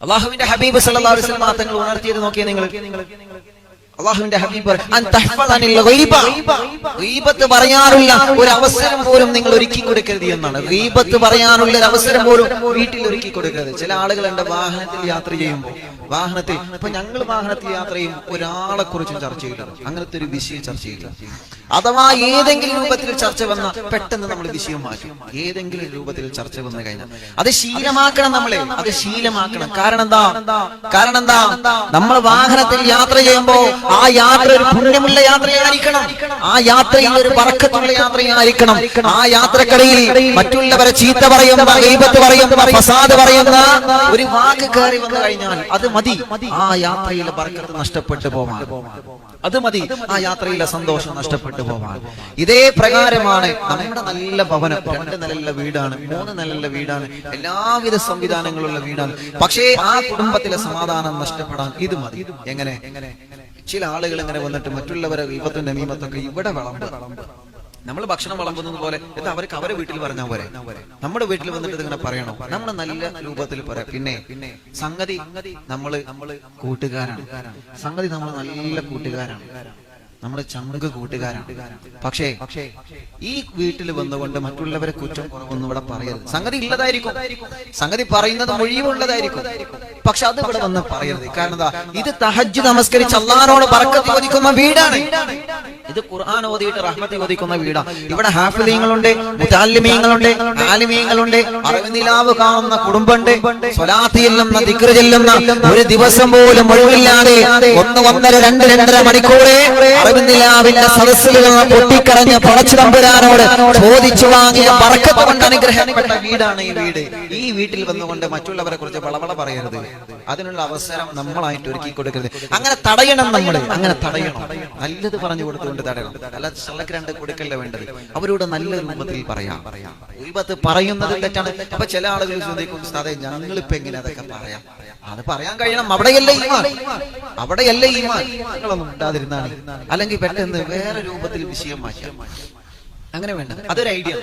അള്ളാഹുവിന്റെ ഹബീബ് സല്ലല്ലാഹു അലൈഹി തങ്ങൾ ഉണർത്തിയത് നോക്കിയേ നിങ്ങൾ. അള്ളാഹുവിന്റെ ഹബീബ്. ഗീബത്ത് പറയാനുള്ള ഒരു അവസരം പോലും നിങ്ങൾ ഒരുക്കി കൊടുക്കരുത് എന്നാണ്. റീബത്ത് പറയാനുള്ള ഒരു അവസരം പോലും വീട്ടിൽ ഒരുക്കി കൊടുക്കരുത്. ചില ആളുകൾ എന്റെ വാഹനത്തിൽ യാത്ര ചെയ്യുമ്പോൾ വാഹനത്തിൽ ഇപ്പൊ ഞങ്ങൾ വാഹനത്തിൽ യാത്ര ചെയ്യുമ്പോൾ ഒരാളെ കുറിച്ചും ചർച്ച ചെയ്യില്ല അങ്ങനത്തെ ഒരു വിഷയം ചർച്ച ചെയ്യില്ല അഥവാ ഏതെങ്കിലും രൂപത്തിൽ ചർച്ച വന്ന പെട്ടെന്ന് നമ്മൾ വിഷയം മാറ്റും. ഏതെങ്കിലും രൂപത്തിൽ ചർച്ച വന്നു കഴിഞ്ഞാൽ അത് ശീലമാക്കണം നമ്മളെ. അത് ശീലമാക്കണം. കാരണം എന്താ? കാരണം എന്താ? നമ്മൾ വാഹനത്തിൽ യാത്ര ചെയ്യുമ്പോ ആ യാത്ര ഒരു പുണ്യമുള്ള യാത്രയായിരിക്കണം. ആ യാത്രയിൽ ഒരു പറക്കത്തുള്ള യാത്രയായിരിക്കണം. ആ യാത്രക്കടയിൽ മറ്റുള്ളവരെ ചീത്ത പറയുന്ന ഗൈബത്ത് പറയുന്ന ഫസാദ് പറയുന്ന ഒരു വാക്ക് കയറി വന്നു കഴിഞ്ഞാൽ അത് മതി. ആ യാത്രയിലെ പറക്കത്ത് നഷ്ടപ്പെട്ടു പോവാൻ. അത് മതി. ആ യാത്രയിലെ സന്തോഷം നഷ്ടപ്പെട്ടു പോവാൻ. ഇതേ പ്രകാരമാണ് നമ്മുടെ നല്ല ഭവനം രണ്ട് നിലയുള്ള വീടാണ് മൂന്ന് നിലയുള്ള വീടാണ് എല്ലാവിധ സംവിധാനങ്ങളുള്ള വീടാണ്. പക്ഷേ ആ കുടുംബത്തിലെ സമാധാനം നഷ്ടപ്പെടാൻ ഇത് മതി. എങ്ങനെ? ചില ആളുകൾ ഇങ്ങനെ വന്നിട്ട് മറ്റുള്ളവരെ വിപത്തിന്റെ നമീമത്തൊക്കെ ഇവിടെ വിളമ്പ്. നമ്മൾ ഭക്ഷണം വിളമ്പുന്നത് പോലെ ഇത് അവർക്ക് അവരെ വീട്ടിൽ പറഞ്ഞാൽ പോരെ. നമ്മുടെ വീട്ടിൽ വന്നിട്ട് ഇങ്ങനെ പറയണോ? നമ്മൾ നല്ല രൂപത്തിൽ പറയാം പിന്നെ സംഗതി നമ്മൾ കൂട്ടുകാരാണ്. സംഗതി നമ്മൾ നല്ല കൂട്ടുകാരാണ്. നമ്മുടെ ചങ്ക് കൂട്ടുകാരാണ്. പക്ഷേ പക്ഷേ ഈ വീട്ടിൽ വന്നുകൊണ്ട് മറ്റുള്ളവരെ കുറ്റം കുറവൊന്നും ഇവിടെ പറയരുത്. സംഗതി ഇല്ലതായിരിക്കും സംഗതി പറയുന്നത് മുഴുവുള്ളതായിരിക്കും. പക്ഷെ അത് ഇവിടെ വന്ന് പറയരുത്. കാരണം ഇത് തഹജ് നമസ്കരിച്ച് അള്ളഹാനോട് പറക്കത്ത് ചോദിക്കുന്ന വീടാണ്. ഇത് ഖുർആൻ ഓതിയിട്ട് റഹ്മത്ത് ഓതിക്കുന്ന വീടാണ് ഇവിടെ ഹാഫിലീങ്ങളുണ്ട് മുതാലിമീങ്ങളുണ്ട് ആലിമീങ്ങളുണ്ട് അറിവിനിലാവ് കാണുന്ന കുടുംബമുണ്ട്. സ്വലാത്തി ചെല്ലുന്ന ദിക്റ് ചെല്ലുന്ന ഒരു ദിവസം പോലും ഒഴിവില്ലാതെ ഒന്ന് ഒന്നര രണ്ട് രണ്ടര മണിക്കൂറെ അറിവിനിലാവിന്റെ സദസ്സിൽ നിന്ന് പടച്ചു തമ്പുരാനോട് ചോദിച്ചു വാങ്ങിയ പറക്കത്ത് കൊണ്ട് അനുഗ്രഹപ്പെട്ട വീടാണ് ഈ വീട്. ഈ വീട്ടിൽ വന്നുകൊണ്ട് മറ്റുള്ളവരെ കുറിച്ച് വളവള പറയരുത്. അതിനുള്ള അവസരം നമ്മളായിട്ട് ഒരുക്കി കൊടുക്കരുത് അങ്ങനെ തടയണം നമ്മൾ അങ്ങനെ തടയണം. നല്ലത് പറഞ്ഞു കൊടുത്തുകൊണ്ട് തടയണം അല്ല ചള്ളക്ക് രണ്ട് കൊടുക്കല്ല വേണ്ടത്? അവരോട് നല്ല രൂപത്തിൽ പറയാം. രൂപത്ത് പറയുന്നത് തെറ്റാണ്. അപ്പൊ ചില ആളുകൾ ചോദിക്കും അതെ ഞങ്ങളിപ്പോ എങ്ങനെ അതൊക്കെ പറയാം? അത് പറയാൻ കഴിയണം. അവിടെയല്ലേ അവിടെയല്ലേ ഈമാൻ. നിങ്ങളൊന്നും ഉണ്ടാതിരുന്നാണ് അല്ലെങ്കിൽ പെട്ടെന്ന് വേറെ രൂപത്തിൽ വിഷയം മാറ്റാം. അങ്ങനെ വേണ്ട അതൊരു ഐഡിയ.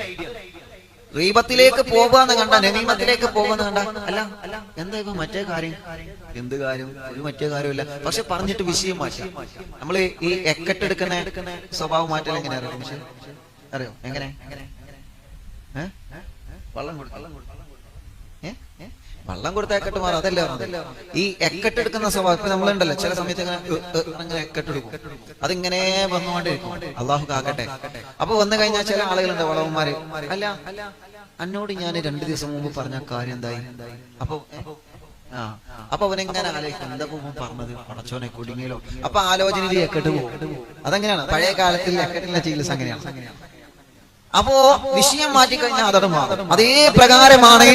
റീബത്തിലേക്ക് പോകാന്ന് കണ്ട നമീമത്തിലേക്ക് പോകുന്ന കണ്ട അല്ല അല്ല എന്താ ഇപ്പൊ മറ്റേ കാര്യം? എന്ത് കാര്യം? ഒരു മറ്റേ കാര്യമില്ല പക്ഷെ പറഞ്ഞിട്ട് വിഷയം മാറ്റാം. നമ്മൾ ഈ എക്കെട്ടെടുക്കുന്ന സ്വഭാവം മാറ്റൽ എങ്ങനെയാ അറിയാം എങ്ങനെ? വെള്ളം വള്ളം കൊടുക്കും? വള്ളം കൊടുത്ത മാറും അതല്ലേ ഈ എക്കെട്ട് എടുക്കുന്ന സ്വഭാവം ഇപ്പൊ നമ്മളുണ്ടല്ലോ. ചില സമയത്ത് ഇങ്ങനെ എക്കെട്ട് എടുക്കും. അതിങ്ങനെ വന്നുകൊണ്ടിരിക്കും അള്ളാഹു കാക്കട്ടെ. അപ്പൊ വന്നു കഴിഞ്ഞാൽ ചില ആളുകളുണ്ട് വളവന്മാര്. അല്ല എന്നോട് ഞാൻ രണ്ടു ദിവസം മുമ്പ് പറഞ്ഞ കാര്യം എന്തായി? അപ്പൊ ആ അപ്പൊ അവനെങ്ങനെ ആലോചിക്കും? എന്താ പറഞ്ഞത്? പടച്ചോനെ കുടുങ്ങിയല്ലോ അപ്പൊ ആലോചനയിൽ എക്കെട്ട് പോകും. അതെങ്ങനെയാണ്? പഴയ കാലത്തിൽ എക്കട്ടിലെ ചികിത്സ അങ്ങനെയാണ്. അപ്പോ വിഷയം മാറ്റിക്കഴിഞ്ഞാൽ അതോട് മാറും. അതേ പ്രകാരമാണ്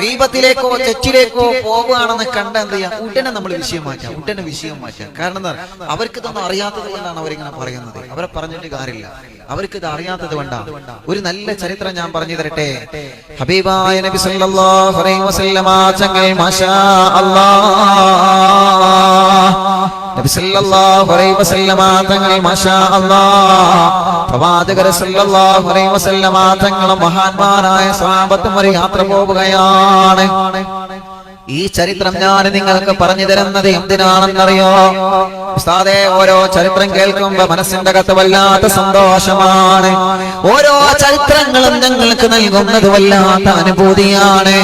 ദീപത്തിലേക്കോ ചെറ്റിലേക്കോ പോകുകയാണെന്ന് കണ്ട എന്ത് ചെയ്യാം? ഉടനെ നമ്മൾ വിഷയം മാറ്റാം. ഉടനെ വിഷയം മാറ്റാം. കാരണം എന്താ? അവർക്ക് ഇതൊന്നും അറിയാത്തത് കൊണ്ടാണ് അവരിങ്ങനെ പറയുന്നത്. അവരെ പറഞ്ഞിട്ട് കാര്യമില്ല. അവർക്ക് ഇത് അറിയാത്തത് കൊണ്ടാണ് ഒരു നല്ല ചരിത്രം ഞാൻ പറഞ്ഞു തരട്ടെ. ഹബീബായ നബി സല്ലല്ലാഹു അലൈഹി വസല്ലമ ചങ്ങൽ മാഷാ അല്ലാഹ് മഹാന്മാരായ സ്വഹാബത്തും ഒരു യാത്ര പോവുകയാണ്. ഈ ചരിത്രം ഞാൻ നിങ്ങൾക്ക് പറഞ്ഞു തരുന്നത് എന്തിനാണെന്നറിയോ? ഉസ്താദേ ഓരോ ചരിത്രം കേൾക്കുമ്പോ മനസ്സിന്റെ അകത്ത് വല്ലാത്ത സന്തോഷമാണ്. ഓരോ ചരിത്രങ്ങളും ഞങ്ങൾക്ക് നൽകുന്നത് വല്ലാത്ത അനുഭൂതിയാണ്.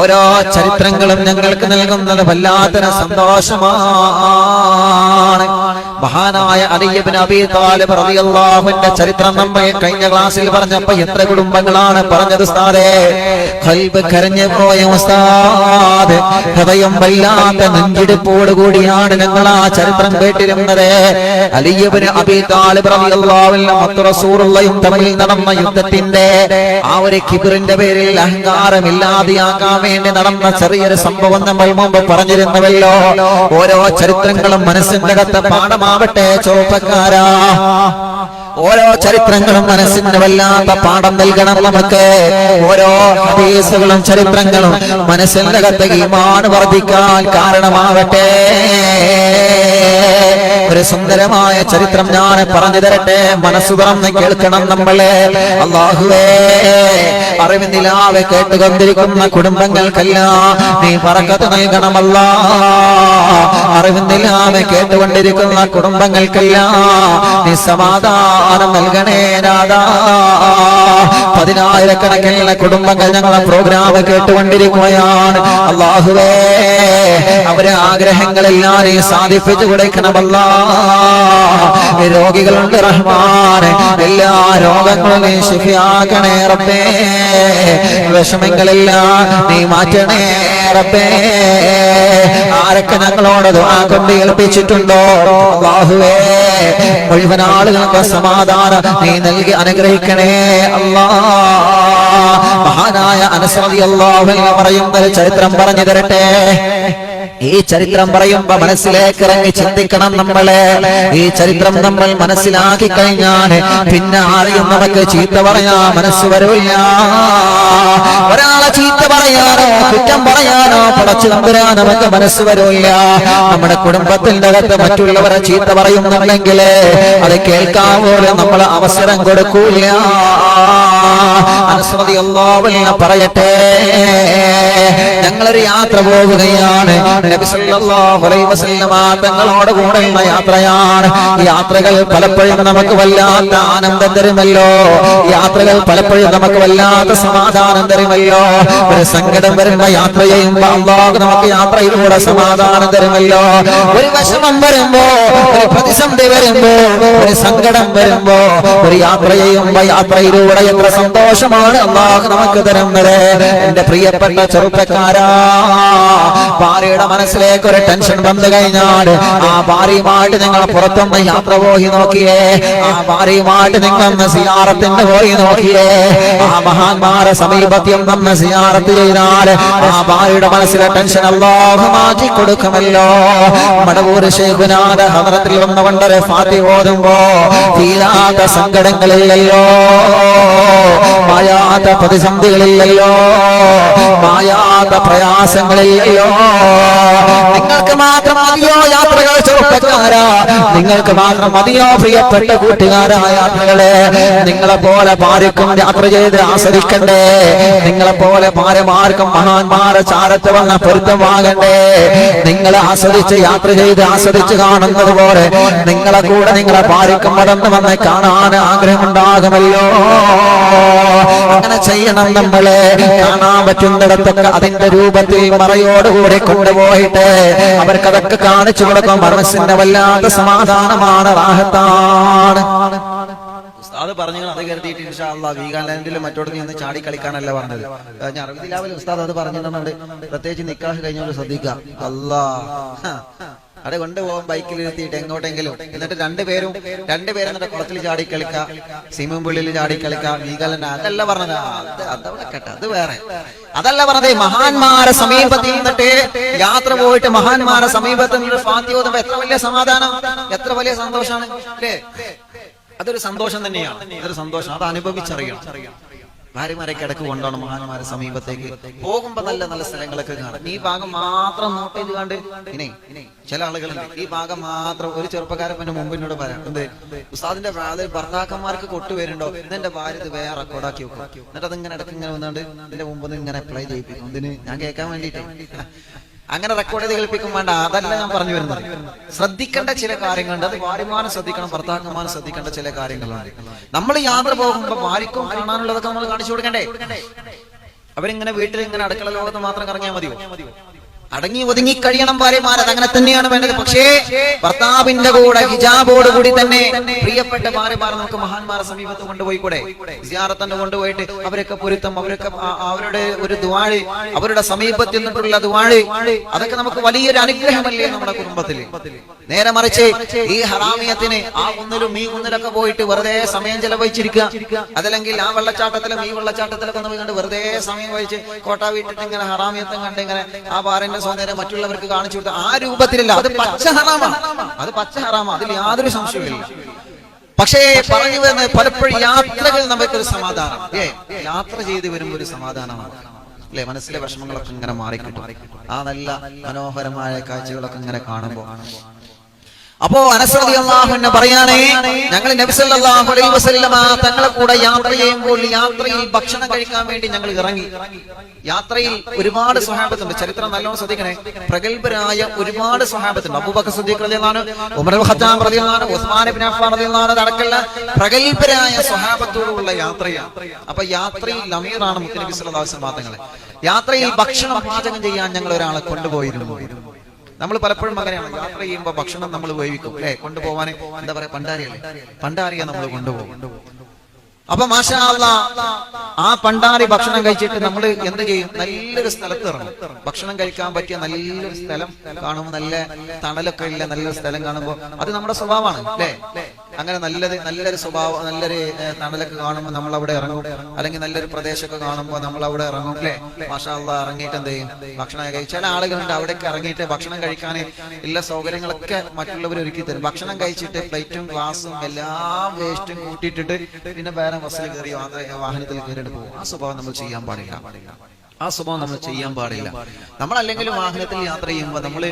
ഓരോ ചരിത്രങ്ങളും ഞങ്ങൾക്ക് നൽകുന്നത് വല്ലാത്തൊരു സന്തോഷമാണ്. മഹാനായ അലിയബിൻ അബി താലിബ് ചരിത്രം നമ്മൾ കഴിഞ്ഞ ക്ലാസ്സിൽ പറഞ്ഞപ്പോ എത്ര കുടുംബങ്ങളാണ് പറഞ്ഞത് ഉസ്താദേ? കൽബ് കരഞ്ഞു പോയ ഉസ്താദ് ഹൃദയം വല്ലാത്ത നെഞ്ചിടിപ്പോട് കൂടിയാണ് ഞങ്ങൾ ആ ചരിത്രം കേട്ടിരുന്നത്. അലിയബിന് അബി താലിബ് റസൂറുള്ളയും തമ്മിൽ നടന്ന യുദ്ധത്തിന്റെ ആ ഒരു കിബിറിന്റെ പേരിൽ അഹങ്കാരമില്ലാതെയാക്കാൻ വേണ്ടി നടന്ന ചെറിയൊരു സംഭവം നമ്മൾ മുമ്പ് പറഞ്ഞിരുന്നുവല്ലോ. ഓരോ ചരിത്രങ്ങളും മനസ്സിന്റെ അകത്ത് പാഠമാവട്ടെ ചെറുപ്പക്കാരാ. ഓരോ ചരിത്രങ്ങളും മനസ്സിന് വല്ലാത്ത പാഠം നൽകണം നമുക്ക്. ഓരോ ഹദീസുകളും ചരിത്രങ്ങളും മനസ്സിന്റെ അകത്ത് ഈമാൻ വർദ്ധിക്കാൻ കാരണമാവട്ടെ. ഒരു സുന്ദരമായ ചരിത്രം ഞാൻ പറഞ്ഞു തരട്ടെ. മനസ്സ് തുറന്ന് കേൾക്കണം നമ്മളെ. അള്ളാഹുവേ അറിവിനിലാവെ കേട്ടുകൊണ്ടിരിക്കുന്ന കുടുംബങ്ങൾക്കല്ല നീ പറക്കത്ത് നൽകണമല്ല. അറിവിനിലാവെ കേട്ടുകൊണ്ടിരിക്കുന്ന കുടുംബങ്ങൾക്കല്ല നീ സമാധാനം നൽകണേ രാധാ. പതിനായിരക്കണക്കിനുള്ള കുടുംബങ്ങൾ ഞങ്ങളെ പ്രോഗ്രാം കേട്ടുകൊണ്ടിരിക്കുകയാണ്. അള്ളാഹുവേ അവരെ ആഗ്രഹങ്ങളെല്ലാം നീ സാധിപ്പിച്ചു കൊടുക്കണമല്ല. രോഗികളുണ്ട് റഹ്മാൻ എല്ലാ രോഗങ്ങളും നീ ശിഫിയാക്കണേ റബ്ബേ. വിഷമങ്ങളെല്ലാം നീ മാറ്റണേ റബ്ബേ. ആരൊക്കെ ഞങ്ങളോട് കൊണ്ട് ഏൽപ്പിച്ചിട്ടുണ്ടോ? ബാഹുവേ മുഴുവൻ ആളുകൾക്ക് സമാധാനം നീ നൽകി അനുഗ്രഹിക്കണേ. അല്ലാ മഹാനായ അനസ്രതി അള്ളാഹു പറയുന്ന ചരിത്രം പറഞ്ഞു തരട്ടെ. ഈ ചരിത്രം പറയുമ്പോ മനസ്സിലേക്ക് ഇറങ്ങി ചിന്തിക്കണം നമ്മളെ. ഈ ചരിത്രം നമ്മൾ മനസ്സിലാക്കി കഴിഞ്ഞാൽ പിന്നെ ആരെയും നമുക്ക് ചീത്ത പറയാ മനസ്സ് വരില്ല ഒരാളെ ചീത്ത പറയാനോ കുറ്റം പറയാനോ പടച്ചു നമ്പരാ നമുക്ക് മനസ്സ് വരില്ല നമ്മുടെ കുടുംബത്തിന്റെ അകത്ത് മറ്റുള്ളവരെ ചീത്ത പറയുന്നുണ്ടെങ്കിൽ അത് കേൾക്കാൻ പോലും നമ്മൾ അവസരം കൊടുക്കൂല അനുസ്മതി പറയട്ടെ. ഞങ്ങളൊരു യാത്ര പോവുകയാണ്. നബി സല്ലല്ലാഹു അലൈഹി വസല്ലമ തങ്ങളോട് കൂടെയുള്ള യാത്രയാണ്. യാത്രകൾ പലപ്പോഴും നമുക്ക് വല്ലാത്ത ആനന്ദം തരുമല്ലോ. യാത്രകൾ പലപ്പോഴും നമുക്ക് വല്ലാത്ത സമാധാനം തരുമല്ലോ. ഒരു സങ്കടം വരുന്ന യാത്ര ചെയ്യുമ്പോ അള്ളാഹു നമുക്ക് യാത്രയിലൂടെ സമാധാനം തരുമല്ലോ. ഒരു വിഷമം വരുമ്പോ ഒരു പ്രതിസന്ധി വരുമ്പോ ഒരു സങ്കടം വരുമ്പോ ഒരു യാത്ര ചെയ്യുമ്പോ യാത്രയിലൂടെ എത്ര സന്തോഷമാണ് അള്ളാഹു നമുക്ക് തരുന്നത്. എന്റെ പ്രിയപ്പെട്ട ചെറുപ്പക്കാരാ ഭാര്യയുടെ മനസ്സിലേക്ക് ഒരു ടെൻഷൻ വന്നു കഴിഞ്ഞാൽ ആ ഭാര്യയുമായിട്ട് നിങ്ങൾ പുറത്തൊന്ന് യാത്ര പോയി നോക്കിയേ. ആ ഭാര്യയുമായിട്ട് നിങ്ങൾ സിയാറത്തിന് പോയി നോക്കിയേ. ആ മഹാന്മാരെ സമീപത്യം വന്ന് സിയാറത്ത് ചെയ്താൽ ആ ഭാര്യയുടെ മനസ്സിലെ ടെൻഷൻ അല്ലാഹു മാറ്റി കൊടുക്കുമല്ലോ. മടവൂർ ശേഖുനാഥ ഹദ്രത്തിൽ വന്നുകൊണ്ടൊരു ഫാത്തി ഓതുമ്പോ തീരാത്ത സങ്കടങ്ങളില്ലല്ലോ. മായാത്ത പ്രതിസന്ധികളില്ലല്ലോ. മായാത്ത പ്രയാസങ്ങളില്ലല്ലോ. നിങ്ങൾക്ക് മാത്രം മതിയോ യാത്രകൾ ചെറുപ്പക്കാരാ? നിങ്ങൾക്ക് മാത്രം മതിയോ പ്രിയപ്പെട്ട കൂട്ടുകാരാ യാത്രകളെ? നിങ്ങളെ പോലെ പാരിക്കും യാത്ര ചെയ്ത് ആസ്വദിക്കണ്ടേ? നിങ്ങളെ പോലെ പാരമാർക്കും മഹാന്മാരെ ചാരത്ത് വന്ന പൊരുത്തമാകണ്ടേ നിങ്ങളെ ആസ്വദിച്ച് യാത്ര ചെയ്ത് ആസ്വദിച്ച് കാണുന്നത് പോലെ നിങ്ങളെ കൂടെ നിങ്ങളെ പാരക്കും വളർന്നു വന്ന് കാണാൻ ആഗ്രഹമുണ്ടാകുമല്ലോ. അങ്ങനെ ചെയ്യണം നമ്മളെ. കാണാൻ പറ്റുന്നിടത്തൊക്കെ അതിന്റെ രൂപത്തിൽ മറയോടുകൂടി കൊണ്ടുപോയിട്ട് അവർക്ക് അതൊക്കെ കാണിച്ചു കൊടുക്കും. മനസ്സിന്റെ വല്ലാത്ത സമാധാനമാണ് റാഹത്താണ്. ഉസ്താദ് പറഞ്ഞു അത് കരുതിയിട്ട് ഇൻഷാല്ല മറ്റോട് മറ്റോടത്ത് നിന്ന് ചാടി കളിക്കാനല്ല പറഞ്ഞത്. ഞാൻ അറിവിലാവില്ല ഉസ്താദ് അത് പറഞ്ഞിട്ടുണ്ട് പ്രത്യേകിച്ച് നിക്കാഹ് കഴിഞ്ഞോണ്ട് ശ്രദ്ധിക്കുക. അല്ലാ അവിടെ കൊണ്ടുപോകാൻ ബൈക്കിൽ ഇരുത്തിയിട്ട് എങ്ങോട്ടെങ്കിലും. എന്നിട്ട് രണ്ടുപേരും രണ്ടുപേരും എന്നിട്ട് കുളത്തിൽ ചാടി കളിക്കാം സ്വിമ്മിംഗ് പൂളിൽ ചാടി കളിക്കാം വീഗാലൻഡ് അതല്ല പറഞ്ഞത്. അത് അതവിടെ അത് വേറെ. അതല്ല പറഞ്ഞത് മഹാന്മാരെ സമീപത്തിൽ നിന്നിട്ട് യാത്ര പോയിട്ട് മഹാന്മാരെ സമീപത്തിൽ നിന്നിട്ട് ഫാത്തി ഓതുമ്പോ എത്ര വലിയ സമാധാനം? എത്ര വലിയ സന്തോഷമാണ് അല്ലേ? അതൊരു സന്തോഷം തന്നെയാണ്. അതൊരു സന്തോഷം. അത് അനുഭവിച്ചറിയണം. ഭാര്യമാരെ കിടക്ക് കൊണ്ടാണ് മഹാന്മാരെ സമീപത്തേക്ക് പോകുമ്പോ നല്ല നല്ല സ്ഥലങ്ങളൊക്കെ കാണാം. ഈ ഭാഗം മാത്രം നോട്ട് ചെയ്ത് കണ്ട് ഇനി ചില ആളുകളുണ്ട്. ഈ ഭാഗം മാത്രം ഒരു ചെറുപ്പക്കാരൻ എന്റെ മുമ്പിനോട് പറയാം. എന്ത്? ഉസ്താദിന്റെ വാതിൽ ഭർത്താക്കന്മാർക്ക് കൊട്ടുവരുണ്ടോ എന്റെ ഭാര്യ ഇത് വേറെ റെക്കോർഡാക്കി വെക്കും. എന്നിട്ട് അതിങ്ങനെ ഇടയ്ക്ക് ഇങ്ങനെ വന്നുകൊണ്ട് എന്റെ മുമ്പ് ഇങ്ങനെ അപ്ലൈ ചെയ്യിപ്പിക്കും. ഇതിന് ഞാൻ കേൾക്കാൻ വേണ്ടിയിട്ട്. അങ്ങനെ റെക്കോർഡ് ചെയ്ത് കേൾപ്പിക്കും വേണ്ട. അതല്ല ഞാൻ പറഞ്ഞു വരുന്നത്. ശ്രദ്ധിക്കേണ്ട ചില കാര്യങ്ങളുണ്ട്. അത് ഭാര്യമാരും ശ്രദ്ധിക്കണം ഭർത്താക്കന്മാരും ശ്രദ്ധിക്കേണ്ട ചില കാര്യങ്ങളുണ്ട്. നമ്മൾ യാത്ര പോകുമ്പോൾ ഭാര്യക്കും കാണാനുള്ളതൊക്കെ നമ്മൾ കാണിച്ചു കൊടുക്കണ്ടേ? അവരിങ്ങനെ വീട്ടിൽ ഇങ്ങനെ അടുക്കള ലോകത്ത് മാത്രം കറങ്ങിയാൽ മതിയോ? അടങ്ങി ഒതുങ്ങി കഴിയണം ഭാര്യമാർ അങ്ങനെ തന്നെയാണ് വേണ്ടത്. പക്ഷേ ഭർത്താവിന്റെ കൂടെ ഹിജാബോട് കൂടി തന്നെ പ്രിയപ്പെട്ട ഭാര്യമാർ നമുക്ക് മഹാന്മാരെ സമീപത്ത് കൊണ്ടുപോയി കൂടെ സിയാറത്തന്നെ കൊണ്ടുപോയിട്ട് അവരൊക്കെ പൊരുത്തം അവരൊക്കെ അവരുടെ ഒരു ദ്വാഴി അവരുടെ സമീപത്തിൽ നിന്നിട്ടുള്ള ദ്വാഴി അതൊക്കെ നമുക്ക് വലിയൊരു അനുഗ്രഹമല്ലേ നമ്മുടെ കുടുംബത്തിൽ? നേരെ മറിച്ച് ഈ ഹറാമിയത്തിന് ആ കുന്നിലും ഈ കുന്നിലൊക്കെ പോയിട്ട് വെറുതെ സമയം ചെലവഴിച്ചിരിക്കുക. അതല്ലെങ്കിൽ ആ വെള്ളച്ചാട്ടത്തിലും ഈ വെള്ളച്ചാട്ടത്തിലൊക്കെ നമ്മൾ കണ്ട് വെറുതെ സമയം വഹിച്ച് കോട്ട വീട്ടിട്ട് ഇങ്ങനെ ഹറാമിയത്തും കണ്ട് ഇങ്ങനെ ആ പാറിന്റെ സൗന്ദര്യം മറ്റുള്ളവർക്ക് കാണിച്ചു കൊടുത്ത ആ രൂപത്തിലല്ല അത് പച്ച ഹറാമാണ്. അത് പച്ച ഹറാമാണ്. അതിൽ യാതൊരു സംശയമില്ല പക്ഷേ പറഞ്ഞു വരുന്നത് പലപ്പോഴും യാത്രകൾ നമുക്കൊരു സമാധാനം. ഏ യാത്ര ചെയ്ത് വരുമ്പോൾ ഒരു സമാധാനമാണ്. അല്ലെ? മനസ്സിലെ വിഷമങ്ങളൊക്കെ ഇങ്ങനെ മാറിക്കിട്ടും. ആ നല്ല മനോഹരമായ കാഴ്ചകളൊക്കെ ഇങ്ങനെ കാണുമ്പോൾ അപ്പോ അനസ്രതി അള്ളാഹുവിനെ പറയാനേ ഞങ്ങൾ നബിസല്ലാഹു അലൈഹി വസല്ലമ തങ്ങളെ കൂടെ യാത്ര ചെയ്യുമ്പോൾ യാത്രയിൽ ഭക്ഷണം കഴിക്കാൻ വേണ്ടി ഞങ്ങൾ ഇറങ്ങി. യാത്രയിൽ ഒരുപാട് സ്വഹാബത്തുണ്ട്. ചരിത്രം നല്ലോണം ശ്രദ്ധിക്കണേ. പ്രഗത്ഭരായ ഒരുപാട് സ്വഹാബത്തുണ്ട്. അബൂബക്കർ സിദ്ദീഖ് റളിയല്ലാഹു ഉമർ ഖത്താബ് റളിയല്ലാഹു ഉസ്മാൻ ഇബ്നു അഫ്ഫാൻ റളിയല്ലാഹു പ്രഗത്ഭരായ സ്വഹാബത്തോടുള്ള യാത്രയാണ്. അപ്പൊ യാത്രയിൽ അമീറാണ് മുത്തനബി സല്ലല്ലാഹു അലൈഹി തങ്ങളെ. യാത്രയിൽ ഭക്ഷണം പാചകം ചെയ്യാൻ ഞങ്ങൾ ഒരാളെ കൊണ്ടുപോയിരുന്നു. നമ്മൾ പലപ്പോഴും അങ്ങനെയാണ്. യാത്ര ചെയ്യുമ്പോൾ ഭക്ഷണം നമ്മൾ ഉപയോഗിക്കും അല്ലെ? കൊണ്ടുപോകാൻ എന്താ പറയാ പണ്ടാരിയല്ലേ? പണ്ടാരിയെ നമ്മൾ കൊണ്ടുപോകും. അപ്പൊ മാഷാ ആ പണ്ടാരി ഭക്ഷണം കഴിച്ചിട്ട് നമ്മൾ എന്ത് ചെയ്യും? നല്ലൊരു സ്ഥലത്ത് ഇറങ്ങും. ഭക്ഷണം കഴിക്കാൻ പറ്റിയ നല്ലൊരു സ്ഥലം കാണുമ്പോൾ നല്ല തണലൊക്കെ ഇല്ല നല്ലൊരു സ്ഥലം കാണുമ്പോൾ അത് നമ്മുടെ സ്വഭാവമാണ് അല്ലേ? അങ്ങനെ നല്ലത് നല്ലൊരു സ്വഭാവം നല്ലൊരു തണലൊക്കെ കാണുമ്പോൾ നമ്മൾ അവിടെ ഇറങ്ങും. അല്ലെങ്കിൽ നല്ലൊരു പ്രദേശമൊക്കെ കാണുമ്പോൾ നമ്മൾ അവിടെ ഇറങ്ങും അല്ലേ? മാഷാള്ള ഇറങ്ങിയിട്ട് എന്ത് ചെയ്യും? ഭക്ഷണം കഴിക്കും ചില ആളുകളുണ്ട് അവിടേക്ക് ഇറങ്ങിയിട്ട് ഭക്ഷണം കഴിക്കാൻ എല്ലാ സൗകര്യങ്ങളൊക്കെ മറ്റുള്ളവർ ഒരുക്കി തരും. ഭക്ഷണം കഴിച്ചിട്ട് പ്ലേറ്റും ഗ്ലാസും എല്ലാം വേസ്റ്റും കൂട്ടിയിട്ടിട്ട് പിന്നെ വേറെ ബസ്സിൽ കയറി വാഹനത്തിൽ കയറിയിട്ട് പോകും. ആ സ്വഭാവം നമ്മൾ ചെയ്യാൻ പാടില്ല. ആ സ്വഭാവം നമ്മൾ ചെയ്യാൻ പാടില്ല. നമ്മൾ അല്ലെങ്കിലും വാഹനത്തിൽ യാത്ര ചെയ്യുമ്പോൾ നമ്മൾ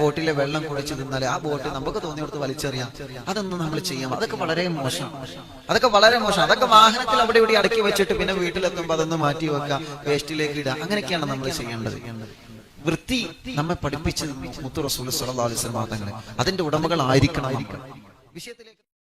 ബോട്ടിലെ വെള്ളം കുടിച്ച് തിന്നാൽ ആ ബോട്ട് നമുക്ക് തോന്നിയെടുത്ത് വലിച്ചെറിയാം. അതൊന്നും നമ്മൾ ചെയ്യാം. അതൊക്കെ വളരെ മോശം. അതൊക്കെ വളരെ മോശം. അതൊക്കെ വാഹനത്തിൽ അവിടെ ഇവിടെ അടക്കി വെച്ചിട്ട് പിന്നെ വീട്ടിലെത്തുമ്പോൾ അതൊന്ന് മാറ്റി വെക്കാം. വേസ്റ്റിലേക്ക് ഇടുക അങ്ങനെയൊക്കെയാണ് നമ്മൾ ചെയ്യേണ്ടത്. വൃത്തി നമ്മെ പഠിപ്പിച്ചത് മുത്തു റസൂൽ സല്ലല്ലാഹു അലൈഹി വസല്ലം തങ്ങളെ അതിന്റെ ഉടമകളായിരിക്കണം വിഷയത്തിലേക്ക്